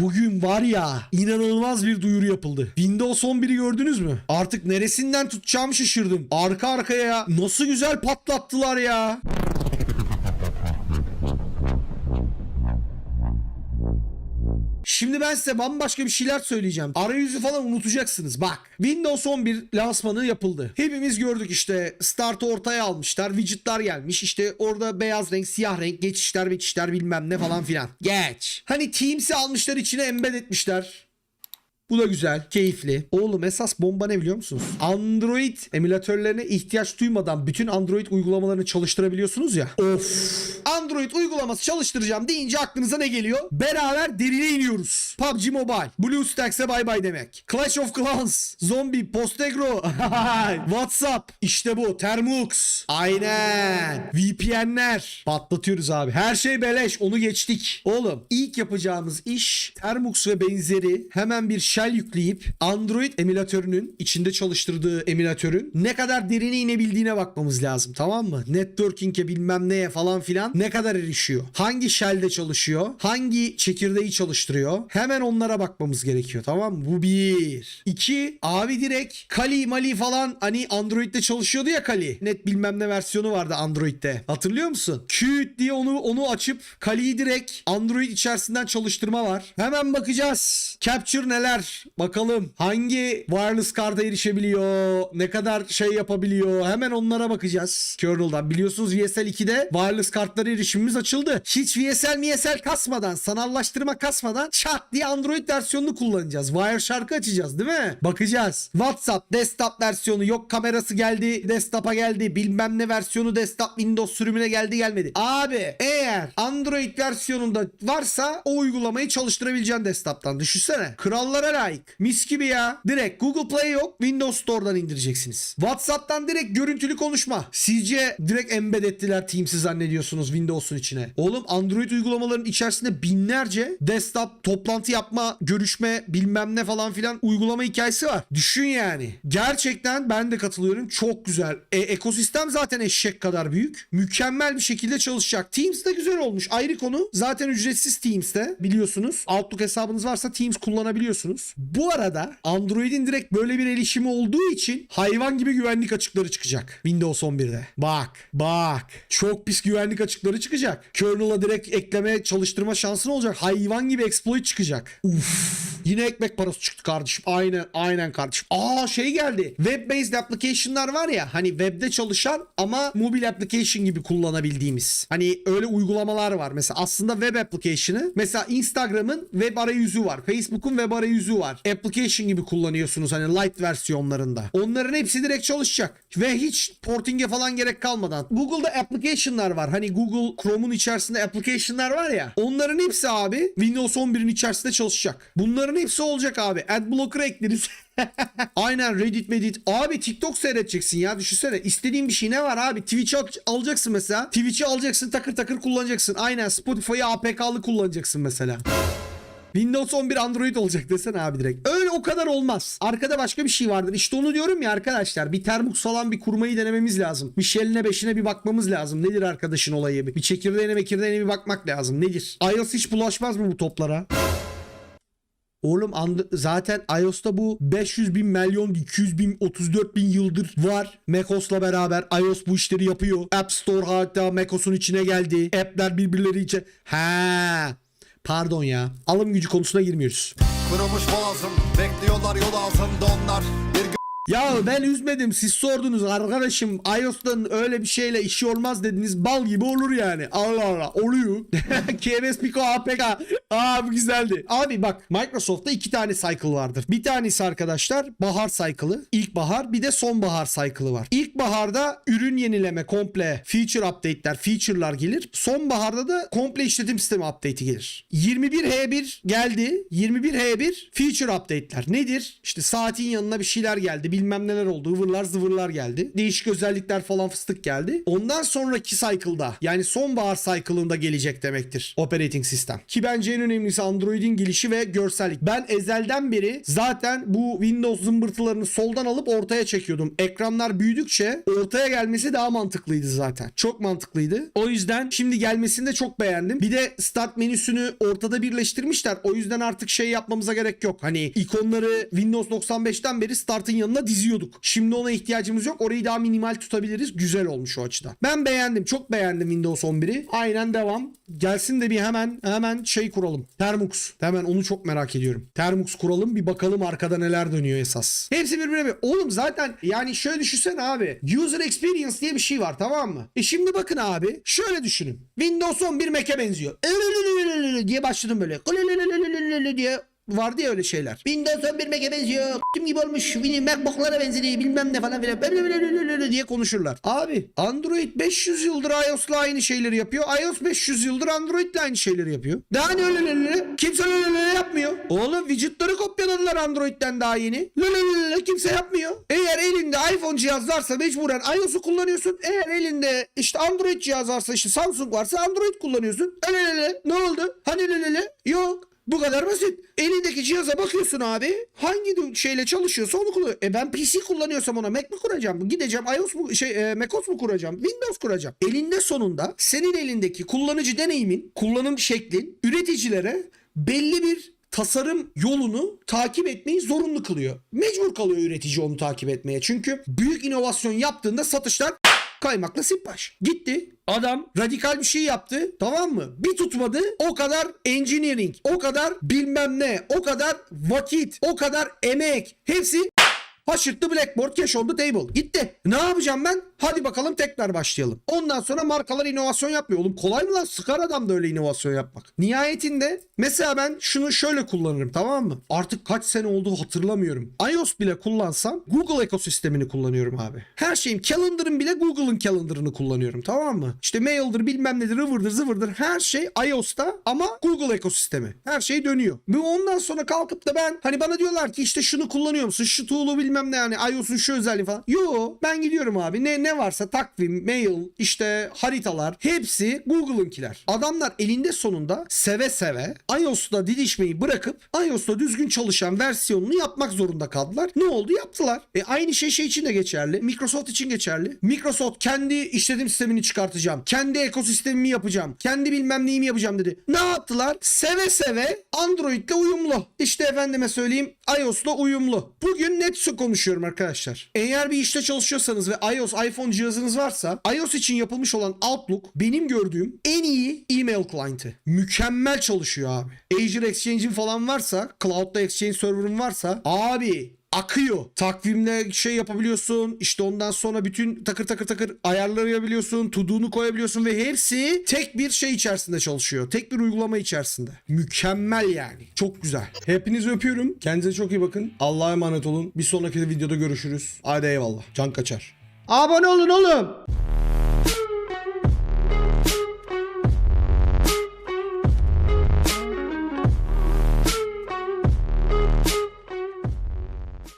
Bugün var ya inanılmaz bir duyuru yapıldı. Windows 11'i gördünüz mü? Artık neresinden tutacağımı şaşırdım. Arka arkaya nasıl güzel patlattılar ya. Şimdi ben size bambaşka bir şeyler söyleyeceğim. Arayüzü falan unutacaksınız. Bak Windows 11 lansmanı yapıldı. Hepimiz gördük işte startı ortaya almışlar. Widget'lar gelmiş. İşte orada beyaz renk, siyah renk, geçişler, geçişler bilmem ne falan filan. Geç. Hani Teams'i almışlar içine embed etmişler. Bu da güzel, keyifli. Oğlum esas bomba ne biliyor musunuz? Android emülatörlerine ihtiyaç duymadan bütün Android uygulamalarını çalıştırabiliyorsunuz ya. Of. Android uygulaması çalıştıracağım deyince aklınıza ne geliyor? Beraber derine iniyoruz. PUBG Mobile, BlueStacks'e bay bay demek. Clash of Clans, Zombie, Postegro, WhatsApp, işte bu, Termux. Aynen. VPN'ler. Patlatıyoruz abi. Her şey beleş, onu geçtik. Oğlum ilk yapacağımız iş Termux ve benzeri hemen bir shell yükleyip Android emülatörünün içinde çalıştırdığı emülatörün ne kadar derine inebildiğine bakmamız lazım tamam mı? Networking'e bilmem neye falan filan ne kadar erişiyor? Hangi shell'de çalışıyor? Hangi çekirdeği çalıştırıyor? Hemen onlara bakmamız gerekiyor tamam mı? Bu bir. İki, abi direkt Kali Mali falan hani Android'de çalışıyordu ya Kali. Net bilmem ne versiyonu vardı Android'de. Hatırlıyor musun? Qt diye onu onu açıp Kali'yi direkt Android içerisinden çalıştırma var. Hemen bakacağız. Capture neler? Bakalım hangi wireless karta erişebiliyor? Ne kadar şey yapabiliyor? Hemen onlara bakacağız. Kernel'dan. Biliyorsunuz VSL 2'de wireless kartlara erişimimiz açıldı. Hiç VSL MSL kasmadan, sanallaştırma kasmadan çat diye Android versiyonunu kullanacağız. Wire şarkı açacağız değil mi? Bakacağız. WhatsApp desktop versiyonu yok kamerası geldi desktop'a geldi bilmem ne versiyonu desktop Windows sürümüne geldi gelmedi. Abi eğer Android versiyonunda varsa o uygulamayı çalıştırabileceğin desktop'tan düşünsene. Krallara layık. Mis gibi ya. Direkt Google Play yok Windows Store'dan indireceksiniz. WhatsApp'tan direkt görüntülü konuşma. Sizce direkt embed ettiler Teams'i zannediyorsunuz Windows'un içine. Oğlum Android uygulamaların içerisinde binlerce desktop toplantı yapma, görüşme bilmem ne falan filan uygulama hikayesi var. Düşün yani. Gerçekten ben de katılıyorum. Çok güzel. E, ekosistem zaten eşek kadar büyük. Mükemmel bir şekilde çalışacak. Teams de güzel olmuş. Ayrı konu. Zaten ücretsiz Teams'te biliyorsunuz. Outlook hesabınız varsa Teams kullanabiliyorsunuz. Bu arada Android'in direkt böyle bir erişimi olduğu için hayvan gibi güvenlik açıkları çıkacak. Windows 11'de. Bak. Bak. Çok pis güvenlik açıkları çıkacak. Kernel'a direkt ekleme çalıştırma şansın olacak. Hayvan gibi exploit çıkacak. Uf. Yine ekmek parası çıktı kardeşim. Aynen aynen kardeşim. Aa şey geldi. Web based application'lar var ya hani webde çalışan ama mobil application gibi kullanabildiğimiz. Hani öyle uygulamalar var. Mesela aslında web application'ı mesela Instagram'ın web arayüzü var. Facebook'un web arayüzü var. Application gibi kullanıyorsunuz hani light versiyonlarında. Onların hepsi direkt çalışacak. Ve hiç porting'e falan gerek kalmadan. Google'da application'lar var. Hani Google Chrome'un içerisinde application'lar var ya. Onların hepsi abi Windows 11'in içerisinde çalışacak. Bunların hepsi olacak abi. Adblocker ekleriz. Aynen Reddit Medit. Abi TikTok seyredeceksin ya düşünsene. İstediğin bir şey ne var abi? Twitch'i al- alacaksın mesela. Twitch'i alacaksın takır takır kullanacaksın. Aynen Spotify'ı APK'lı kullanacaksın mesela. Windows 11 Android olacak desene abi direkt. Öyle o kadar olmaz. Arkada başka bir şey vardır. İşte onu diyorum ya arkadaşlar. Bir termux falan bir kurmayı denememiz lazım. Bir şeline beşine bir bakmamız lazım. Nedir arkadaşın olayı? Bir çekirdeğine mekirdeğine bir bakmak lazım. Nedir? iOS hiç bulaşmaz mı bu toplara? Oğlum zaten iOS'ta bu 500 bin milyon 200 bin 34 bin yıldır var. macOS'la beraber iOS bu işleri yapıyor. App Store hatta macOS'un içine geldi. App'ler birbirleri içe. Ha. Pardon ya. Alım gücü konusuna girmiyoruz. Kurumuş boğazım Bekliyorlar yol ağzımda onlar Bir Ya ben üzmedim. Siz sordunuz arkadaşım. iOS'tan öyle bir şeyle işi olmaz dediniz. Bal gibi olur yani. Allah Allah. Oluyor. KMS Pico APK. Aa bu güzeldi. Abi bak Microsoft'ta iki tane cycle vardır. Bir tanesi arkadaşlar bahar cycle'ı. İlkbahar bir de sonbahar cycle'ı var. İlkbaharda ürün yenileme komple feature update'ler, feature'lar gelir. Sonbaharda da komple işletim sistemi update'i gelir. 21H1 geldi. 21H1 feature update'ler. Nedir? İşte saatin yanına bir şeyler geldi. Bilmem neler oldu. Ivırlar zıvırlar geldi. Değişik özellikler falan fıstık geldi. Ondan sonraki cycle'da yani sonbahar cycle'ında gelecek demektir operating sistem. Ki bence en önemlisi Android'in gelişi ve görsellik. Ben ezelden beri zaten bu Windows zımbırtılarını soldan alıp ortaya çekiyordum. Ekranlar büyüdükçe ortaya gelmesi daha mantıklıydı zaten. Çok mantıklıydı. O yüzden şimdi gelmesini de çok beğendim. Bir de start menüsünü ortada birleştirmişler. O yüzden artık şey yapmamıza gerek yok. Hani ikonları Windows 95'ten beri startın yanına diziyorduk. Şimdi ona ihtiyacımız yok. Orayı daha minimal tutabiliriz. Güzel olmuş o açıdan. Ben beğendim. Çok beğendim Windows 11'i. Aynen devam. Gelsin de bir hemen hemen şey kuralım. Termux. Hemen onu çok merak ediyorum. Termux kuralım bir bakalım arkada neler dönüyor esas. Hepsi birbirine bir. Oğlum zaten yani şöyle düşünsene abi. User experience diye bir şey var tamam mı? E şimdi bakın abi. Şöyle düşünün. Windows 11 Mac'e benziyor. diye başladım böyle. diye vardı ya öyle şeyler. Windows 11 Mac'e benziyor. Kim gibi olmuş. Macbook'lara benzedi. Bilmem ne falan filan. diye konuşurlar. Abi Android 500 yıldır iOS'la aynı şeyleri yapıyor. iOS 500 yıldır Android'le aynı şeyleri yapıyor. Daha ne öyle öyle Kimse öyle öyle yapmıyor. Oğlum widget'ları kopyaladılar Android'den daha yeni. Lölölölö kimse yapmıyor. Eğer elinde iPhone cihaz varsa mecburen iOS'u kullanıyorsun. Eğer elinde işte Android cihaz varsa işte Samsung varsa Android kullanıyorsun. Öyle öyle. Ne oldu? Hani öyle Yok. Bu kadar basit. Elindeki cihaza bakıyorsun abi. Hangi şeyle çalışıyorsa onu kullanıyor. E ben PC kullanıyorsam ona Mac mi kuracağım? Gideceğim iOS mu şey e, macOS mu kuracağım? Windows kuracağım. Elinde sonunda senin elindeki kullanıcı deneyimin, kullanım şeklin üreticilere belli bir tasarım yolunu takip etmeyi zorunlu kılıyor. Mecbur kalıyor üretici onu takip etmeye. Çünkü büyük inovasyon yaptığında satışlar kaymakla sipbaş. Gitti. Adam radikal bir şey yaptı. Tamam mı? Bir tutmadı. O kadar engineering, o kadar bilmem ne, o kadar vakit, o kadar emek. Hepsi Haşırttı Blackboard cash the table. Gitti. Ne yapacağım ben? Hadi bakalım tekrar başlayalım. Ondan sonra markalar inovasyon yapmıyor. Oğlum kolay mı lan? Sıkar adam da öyle inovasyon yapmak. Nihayetinde mesela ben şunu şöyle kullanırım tamam mı? Artık kaç sene oldu hatırlamıyorum. iOS bile kullansam Google ekosistemini kullanıyorum abi. Her şeyim calendar'ım bile Google'ın calendar'ını kullanıyorum tamam mı? İşte mail'dır bilmem nedir ıvırdır zıvırdır her şey iOS'ta ama Google ekosistemi. Her şey dönüyor. Ve ondan sonra kalkıp da ben hani bana diyorlar ki işte şunu kullanıyor musun? Şu tool'u bilmem ne yani iOS'un şu özelliği falan. Yo ben gidiyorum abi. Ne ne varsa takvim, mail, işte haritalar hepsi Google'ınkiler. Adamlar elinde sonunda seve seve iOS'ta didişmeyi bırakıp iOS'ta düzgün çalışan versiyonunu yapmak zorunda kaldılar. Ne oldu? Yaptılar. E aynı şey şey için de geçerli. Microsoft için geçerli. Microsoft kendi işletim sistemini çıkartacağım. Kendi ekosistemimi yapacağım. Kendi bilmem neyimi yapacağım dedi. Ne yaptılar? Seve seve Android'le uyumlu. İşte efendime söyleyeyim iOS'la uyumlu. Bugün Netsu konuşuyorum arkadaşlar. Eğer bir işte çalışıyorsanız ve iOS, iPhone cihazınız varsa iOS için yapılmış olan Outlook benim gördüğüm en iyi e-mail client'ı. Mükemmel çalışıyor abi. Azure Exchange'in falan varsa, Cloud'da Exchange server'ın varsa abi akıyor. Takvimle şey yapabiliyorsun. İşte ondan sonra bütün takır takır takır ayarlayabiliyorsun. Todo'nu koyabiliyorsun ve hepsi tek bir şey içerisinde çalışıyor. Tek bir uygulama içerisinde. Mükemmel yani. Çok güzel. Hepinizi öpüyorum. Kendinize çok iyi bakın. Allah'a emanet olun. Bir sonraki videoda görüşürüz. Hadi eyvallah. Can kaçar. Abone olun oğlum.